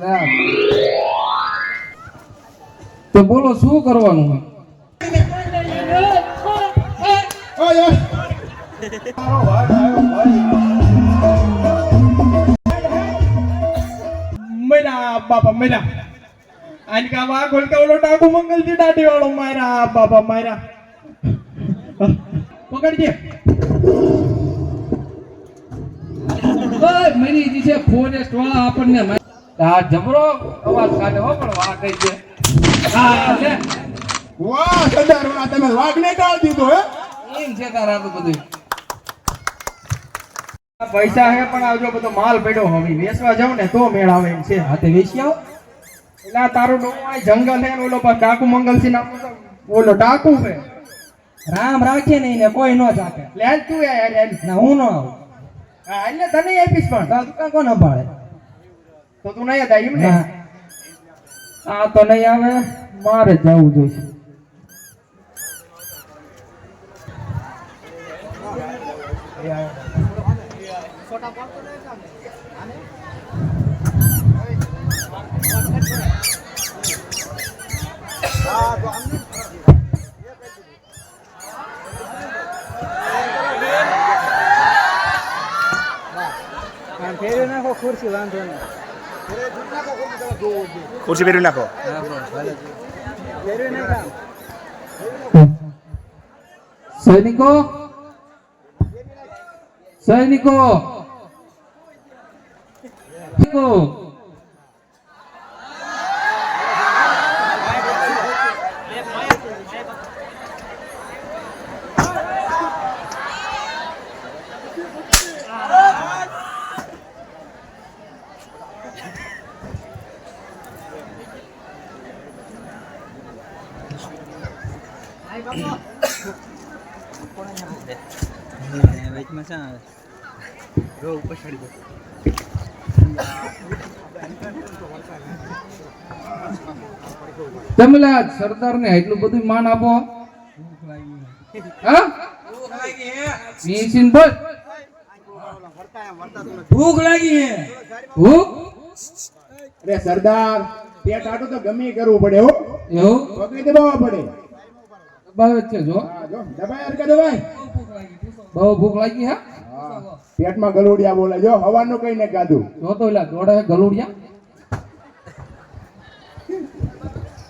લે. તો બોલો શું કરવાનું? ઓય ઓય બાપા મૈરા. આની કા વા ખોલ કે ઓલો ટાકુ મંગલથી દાઢી વાળો મારા બાપા મારા પકડજે. ઓય, મરી જી છે ફોરેસ્ટ વાળા આપણને આ જબરો અવાજ કાઢે હો પણ વાહ કઈ છે. વાહ સરદાર વાહ તમે વાઘને ટાળ દીધો હે? એમ છે તારા તો બધું. પૈસા હે પણ આવજો બધો માલ પડ્યો હવે વેચવા જાવ ને તો મેળ આવે એમ છે. હાથે વેચી આવો. એટલે તારું ડોમો આ જંગલ હે ને ઓલો પર ટાકુ મંગલથી નામ ઓલો ટાકુ હે. રામ રાખે ને એને કોઈ નો જાકે લે તું યાર ના હું નો આવું. હા એટલે તને આપીશ પણ. કોણ સંભાળે? તો તું નહીં હતા એમ ને. આ તો નહીં આવે મારે જવું જોઈશે. ખુરશી ફેરવી નાખો સૈનિકો સૈનિકો સૈનિકો તમે લા સરદારને એટલું બધું માન આપો. હા? ભૂખ લાગી હે. ભૂખ? અરે સરદાર પેટ આટો તો ગમે કરવું પડે હો. એવું? દબાવવા પડે. છે જો. દબાય હરકે દબાય. બહુ ભૂખ લાગી હા? પેટમાં ગલુડિયા બોલે. જો હવાનું કઈ ને કાધું જો તો એલા દોડા ગલુડિયા.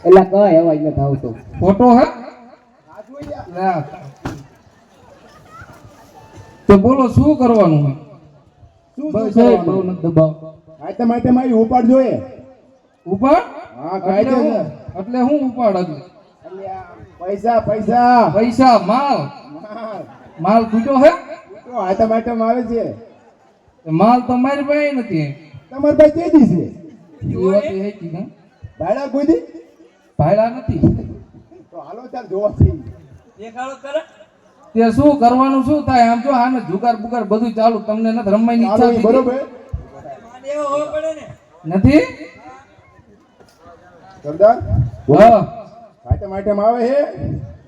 એટલે કઈ અવાજ થાવ તો ફોટો હે? તો બોલો શું કરવાનું હે શું બહુ કરવાનું? દબાવ. આયતે માયતે મારી ઉપાડ જોઈએ. ઉપાડ? હા કાંઈ એટલે હું એટલે હું ઉપાડ એટલે. પૈસા પૈસા. પૈસા માલ. માલ. ખૂટ્યો હે? તો માયતે આવે છે. માલ તો મારી પાસે નથી. તમારી પાસે છે. એ હેચી હે. ભાડા કોઈ દી? ભાયડા નથી. તો હાલો ચાલ જોવા થઈ તે શું કરવાનું શું થાય? આમ જો આને જુગાર બુગાર બધું ચાલુ. તમને નથી રમવાની ઈચ્છા થઈ બરોબર. ગઈ? નથી? સરદાર? હા. આયતે આઈટમ આવે છે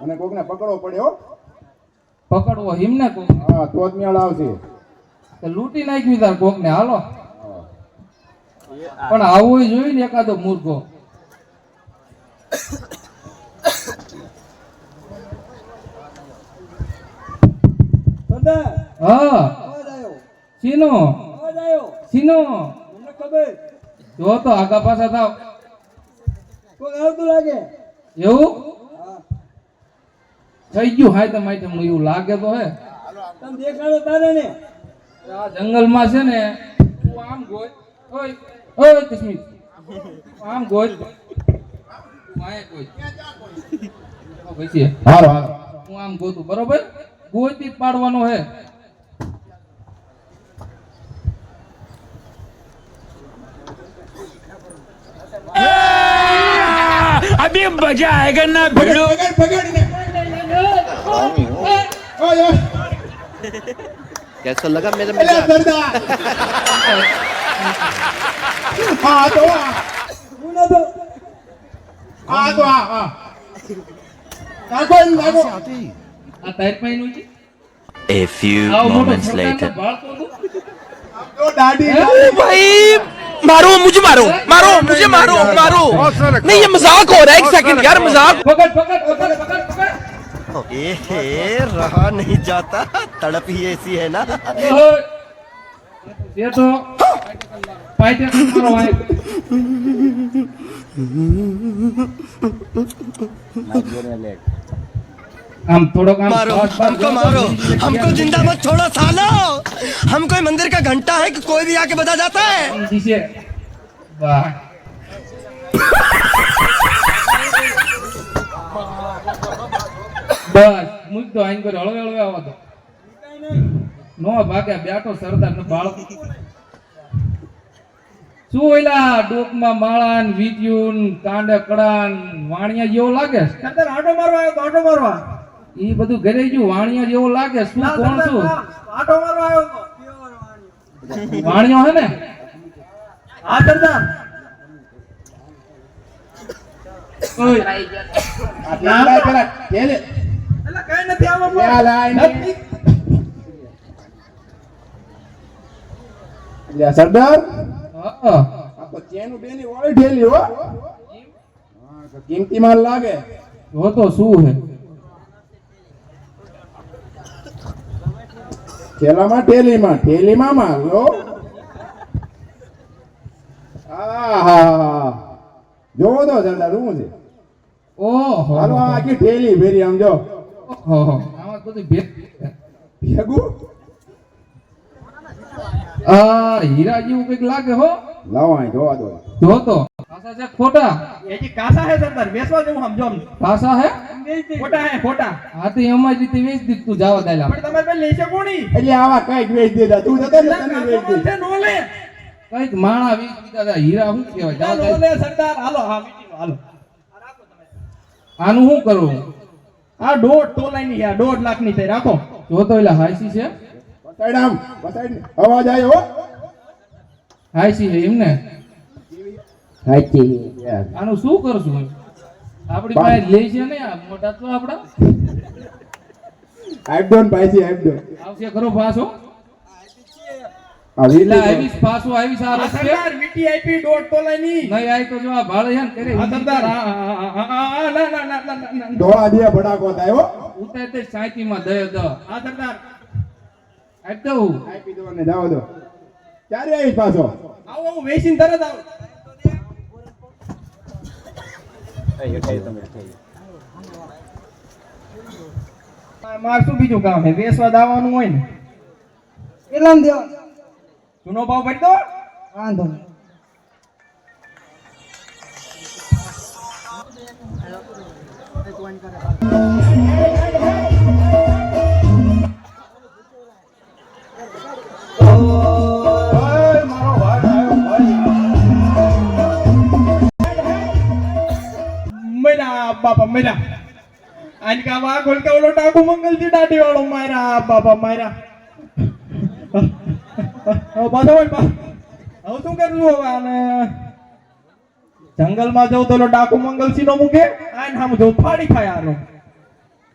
અને કોકને પકડવો પડ્યો પકડવો હિમને કોક. હા તો જ મેળ આવશે. તો લૂંટી નાખી તાર કોક ને હાલો પણ આવું જોઈ ને એકાદો મૂર્ખો. હા. સીનો સીનો જો તો આગા પાછા થાવ. એવું? થઈ ગયું હાય તમે આઈટમ એવું લાગે તો હે. આ જંગલમાં છે ને તું આમ ગોય ઓય ઓય કશ્મીર. આમ ગોય. તું આયા ગોય? હારો હાલો હું આમ ગોતું બરોબર? ગોતી પાડવાનો હે. અભી મજા આયેગા ના ભીડો પકડ પકડ ઓય ઓય कैसा लगा मेरा અલ્યા मजाक સરદાર હા તો આ હા તો આ હા નાખો એમ નાખો આ તાર પાઈનું છે A few આવો મોટો moments સરકારનો later. ભાળ તો હતું. તો દાઢી હે? દાઢી. ભાઈ मारो मुझे मारो मारो मुझे मारो मारो। नहीं ये मज़ाक हो रहा है एक सेकंड यार मज़ाक। रहा नहीं जाता तड़प ही ऐसी है ना। ये तो माइक પાઇટે મારો વાય આમ થોડોક આમ मारो શ્વાસ બાર हमको લો. मारो हमको जिंदा मत छोड़ो सालो हम कोई मंदिर का घंटा है कि कोई भी आके बता जाता है આમ દિશે વાહ બસ મૂક દો આઈન કરી હળવે હળવે આવવા દો નો ભાગે બેઠો સરદાર નો બાળક શું ઓલા ડોકમાં માળાન વિદ્યુન કાંડે કડાન વાણિયા જેવો લાગે છે? સરદાર આટો મારવા આવ્યો તો આટો મારવા ઈ બધું ઘરે જો વાણિયા જેવો લાગે શું કોણ સરદાર, શું આટો મારવા આવ્યો તો વાણિયો. હે ને? હા સરદાર. ઓય, આટલા પેલા પેલા ઠેલે. એટલે કઈ નથી આવો પણ. લ્યા, લા, નથી. લ્યા, સરદાર. હા. આ ચેનું બેની ઠેલી હો. કિંમતી માલ લાગે. હો તો શું હે? થેલામાં ઠેલીમાં ઠેલીમાં માલ આહા. જોવો તો સરદાર શું છે? ઓહો. હાલો આખી ઠેલી ફેરી આમ જો. ઓહો. આમાં બધું ભેગું? આ હીરા જેવું કંઈક લાગે હો. લાવો અહીં જોવા દો. જો તો પાછા છે? ખોટા? એજી કાસા હે સરદાર? વેચવા જેવું સમજો અમને. હે? ખોટા હે ખોટા. હા તો અમારી રીતે વેચ દીધ તું જવા દેલા. પણ તમારે પેલી લેશે કોણી એટલે આવા કંઈક વેચ દેતા. તું જતો ને તને વેચ દે. છે, નો લે. કંઈક માણા વેચ દીધા તા. હીરા શું કહેવાય? ના, નો દે લે સરદાર. હાલો હા લો, હાલો. આનું શું કરવું? આ દોઢ તોલાની ની આ દોઢ લાખની થઈ રાખો. જો તો એટલે હાઈસી છે? બસાડ આમ બસાડ અવાજ આવ્યો? હો હાઈસી છે એમ ને? સાચી આનું શું કરશું આપણી પાસે લે છે ને આ મોટા તો આપડા આઈબડોન પાછી આઈબડોન આવશે ખરો પાછો. આ એટલે આવીશ પાછો આવીશ આ આ સરદાર મીઠી આપી દોઢ તોલાની નહીં આવી તો જો આ ભાડે છે ને કરે સરદાર ના ના ના ના ના, ના. દિયા ભડાકો થાય ઉતાર તે સાંઈથી માં દ. હા સરદાર આપ દઉં. આપી દો ને જાવ દો ક્યારે આવીશ પાછો? આવો હું વેચીને તરત આવું. મારે શું બીજું કામ છે વેસવા દાવાનું હોય ને. કેટલામ દેવા જૂનો ભાવ પડી દો વાંધો નહીં. મર્યા બાપા મર્યા. આની કા વા ખોલ કે ઓલો ટાકુ મંગલથી દાઢી જંગલમાં જવું તો ડાકુ મંગલસિંહ નો મૂકે. આને સામે જવું, ફાડી ખાય આનો.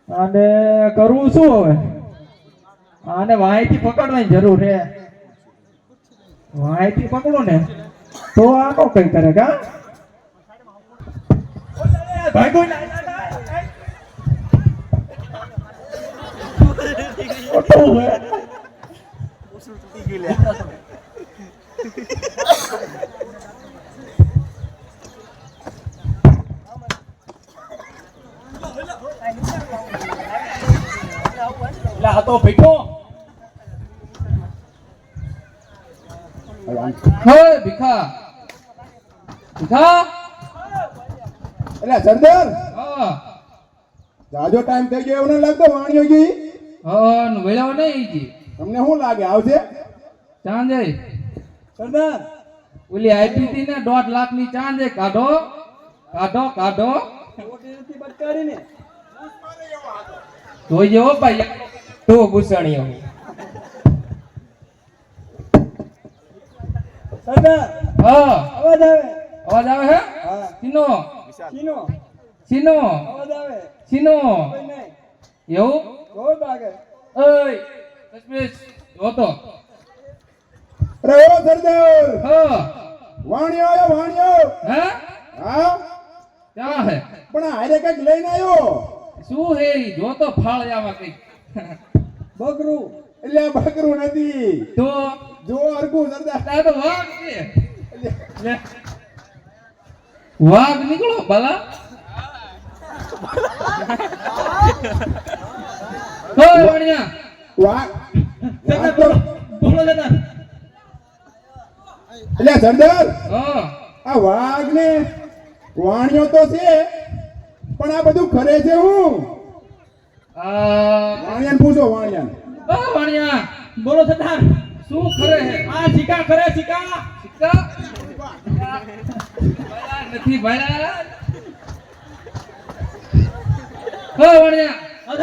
અને કરવું શું હવે? આને વાંયથી પકડવાની જરૂર છે. વાંયથી પકડો ને, તો આનો કઈ કરે કા ભાઈ કોઈ ના- ના- ના- ખોટું હે. એટલે આ તો ભીખો હે ભીખા ભીખા એટલે સરદાર! હા. જાજો ટાઈમ થઈ ગયો એવું લાગતો વાણીઓ ગઈ હન વેળાવ નહીં જી તમને શું લાગે? આવશે ચાંદે. સરદાર! ઓલી હતી ને દોઢ લાખની ચાંદે કાઢો. કાઢો કાઢો. જોઈ જેવો ભાઈ તો ગુસાણીઓ હા. અવાજ આવે? અવાજ આવે હે? હા. ચીનો સીનો અવાજ આવે. સીનો નહીં. એવું? કોઈ લાગે ઓય. કશ્મીર જો તો. અરે ઓ સરદાર. હા. વાણિયો આયો વાણિયો. હે? હા? ક્યાં હે? પણ હારે કંઈક લઈને આવ્યો. શું હે જોતો જો તો ફાળિયામાં કઈ બગરું એટલે આ બકરું નથી. તો? જો અરગું સરદાર. તો વાઘ છે. લે. વાઘ નીકળો ભલા ઓય વાણિયા. સરદાર બોલો એટલે સરદાર હા. આ વાઘ ને વાણિયો તો છે પણ આ બધું ખરે છે હું? આ વાણિયાને પૂછો વાણિયા ઓ વાણિયા. બોલો સરદાર શું ખરે હે આ સિક્કા ખરે સિક્કા સિક્કા નથી ભલા હો વાણિયા.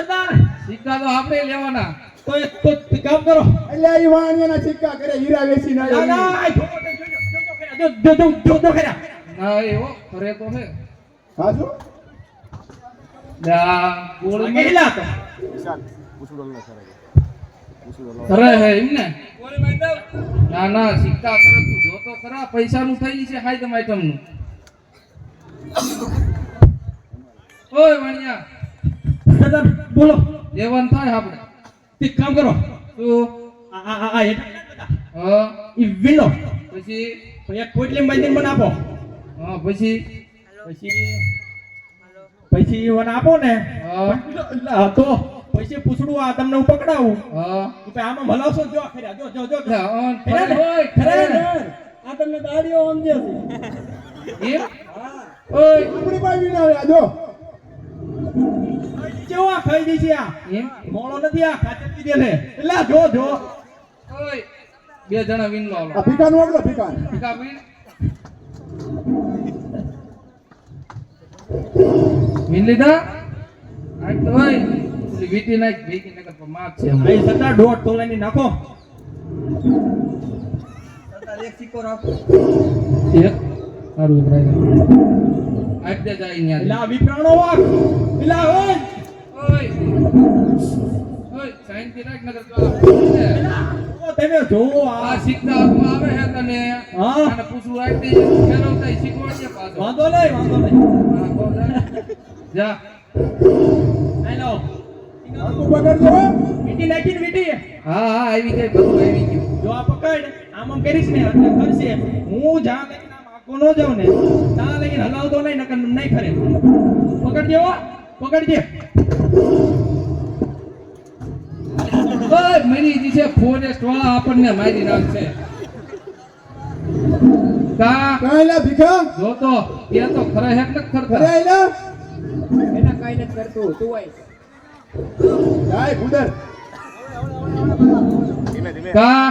હા સિક્કા તો આપણે લેવાના. તો એક તો કામ કરો. એટલે આ ઈ વાણિયાના સિક્કા કરે હીરા વેચી ના ના, ના, જો, જો, જો, જો, જો ખરા, જો, જો, જો, જો, જો ખરા. ના એવો ખરે તો હે હા શું? ગોળ આ કેટલા હતા? ખરે હે એમ ને? ના ના સિક્કા કરે તું જો તો ખરા. પૈસાનું થઈ છે હાઈટમ આઈટમનું. ઓય વાણિયા દાદા બોલો. દેવાન થાય આપણે. એક કામ કરો. શું? આ આ આ- હેઠળ હા. ઈ વિલો. પછી? એક કોટલી બાંધીને મને આપો હા પછી? પછી પછી મને આપો ને. હા. તો પછી પૂછડું આ તમને હું પકડાવું. હા. આમાં મલાવશો જો ખરા જો જો જો ખરે આ તમને દાડીઓ સમજે છે. એમ? ઓય. આપણી પાસે વિનાવે આ જો. કેવો ખાઈ જઈ છે આ? એમ? મોળો નથી આ ખાતર પીધે છે એટલે જો જો. ઓય. બે જણા વિન લો આ ભીખાનું ઓગળો ભીખાન ટીકા વિન વિન લીધા? આ તો ઓય વીટી નાખ ભેગી નકર પર માપ છે. ભાઈ સરદાર દોઢ તોલાની નાખો. એક સિક્કો રાખો. એક. સારું ભાઈ આજ દે જાય એટલે એલા આ વિપ્રાણો વાક એલા ઓય ઓય. ઓય સાઈનથી રાખ નકર તો ઓ તમે જો આ. સિક્કા આપવા આવે હે તને. હા. અને પૂછું રાખ દે. ફેરવતા ઈ શીખવાડજે પાછો. વાંધો નહીં વાંધો નહીં. હા, કહો જા. હેલો. હરખું પકડજો. વીટી નાખીને વીટી. હા હા આવી ગઈ બધું આવી ગયું. જો આ પકડ આમ આમ કરીશ ને એટલે કરશે. હું જ્યાં આમ ન જાઉં ને ત્યાં લગીને હલાવતો નહીં નકર નહીં ખરે પકડજે હો પકડજે. ઓય મરી જી છે ફોરેસ્ટ વાળા આપણને મારી નાખશે. કા? કાયલા ભીખા? જો તો એ તો ખરે હેક ન અરે ખરતા આયલા. એના કાઈ ન કરતું તું આય. જાય ભૂદર કા?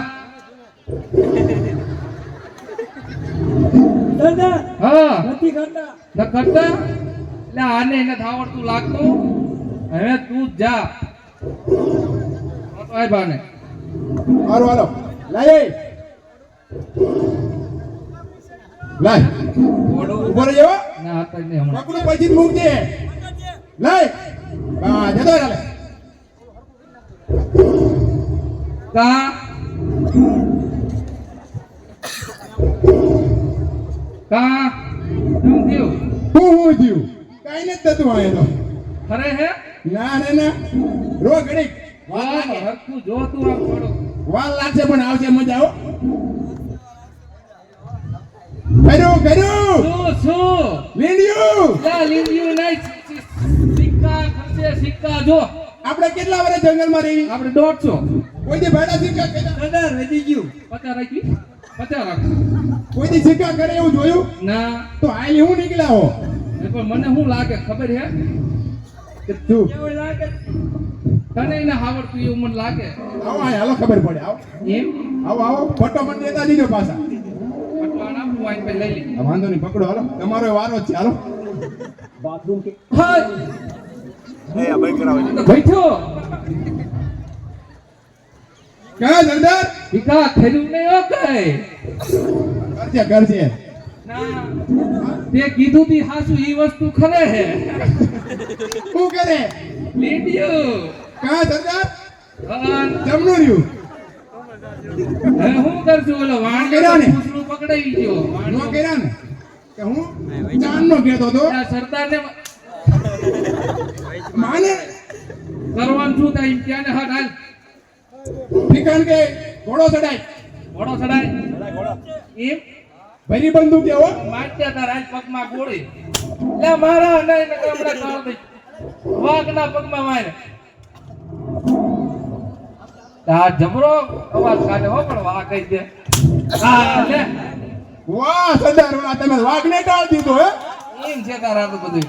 સરદાર હા. નથી કરતા ન કરતા એટલે આને નથી આવડતું લાગતું? હવે તું જા આય બાને હારું હાલો લાય. લાય. ઊભો રહેજો હો. ના હતા નહીં હમણાં. પકડું પછી જ મૂકજે. લાય. હા જતો રહે કા કા? શું થયું? હું હું થયું? કાંઈ નથી થતું આ તો. ખરે હે? ના ના ના. રો ઘડીક. વાહ હરખું જો તું આમ થોડું વાર લાગશે પણ આવશે મજા આવો કર્યું કર્યું શું શું? લીંડિયું. લા લીંડિયું નહીં. સિક્કા ખર્ચે સિક્કા જો. આપણે કેટલા વર્ષ જંગલમાં રહી આપણે દોઢસો. કોઈ દી ભાડા સિક્કા કેટલા દાદા રજી ગયું. પચાસ રાખી. પચાસ રાખ. કોઈ દી સિક્કા કરે એવું જોયું? ના. તો હાલી હું નીકળ્યા હો? પણ મને શું લાગે? ખબર હે કે તું. કેવું લાગે તને એને આવડતું એવું મને લાગે? આવો આ હાલો ખબર પડે આવો. એમ? આવો આવો ફોટો મને દેતા દીજો પાછા. વાંધો નહીં પકડો હાલો. તમારો વારો છે હાલો. હાય બેઠો. ક્યાં સરદાર વિકા ખેડૂત નહીં હો કઈ. કરજે કરજે. ના તે કીધું તી હાસુ ઈ વસ્તુ ખરે હે. શું કરે? લીંડિયું. ક્યાં સરદાર જમનું રહ્યું. હવે હું કરશું? ઓલો વાણ કર્યા ને? પકડાઈ ગયો. નો વાણિયો. કર્યા ને? કે હું? ચાંદનો કહેતો હતો. આ સરદારને માને? કરવાનું શું થાય? ક્યાં ને હાલ. ઠીકાણ કે ઘોડો ચડાય ઘોડો ચડાય એમ ભરી બંદૂક કેવો માટ્યા આજ પગમાં ગોળી લે મારા નહીં ને કમડા કાળ દે વાઘના પગમાં મારે આ જબરો અવાજ કાઢે હો પણ વાઘ કહી દે હા લે વાહ સરદાર વાહ તમે વાઘને ટાળ દીધો હે એમ છે તારા તો બધું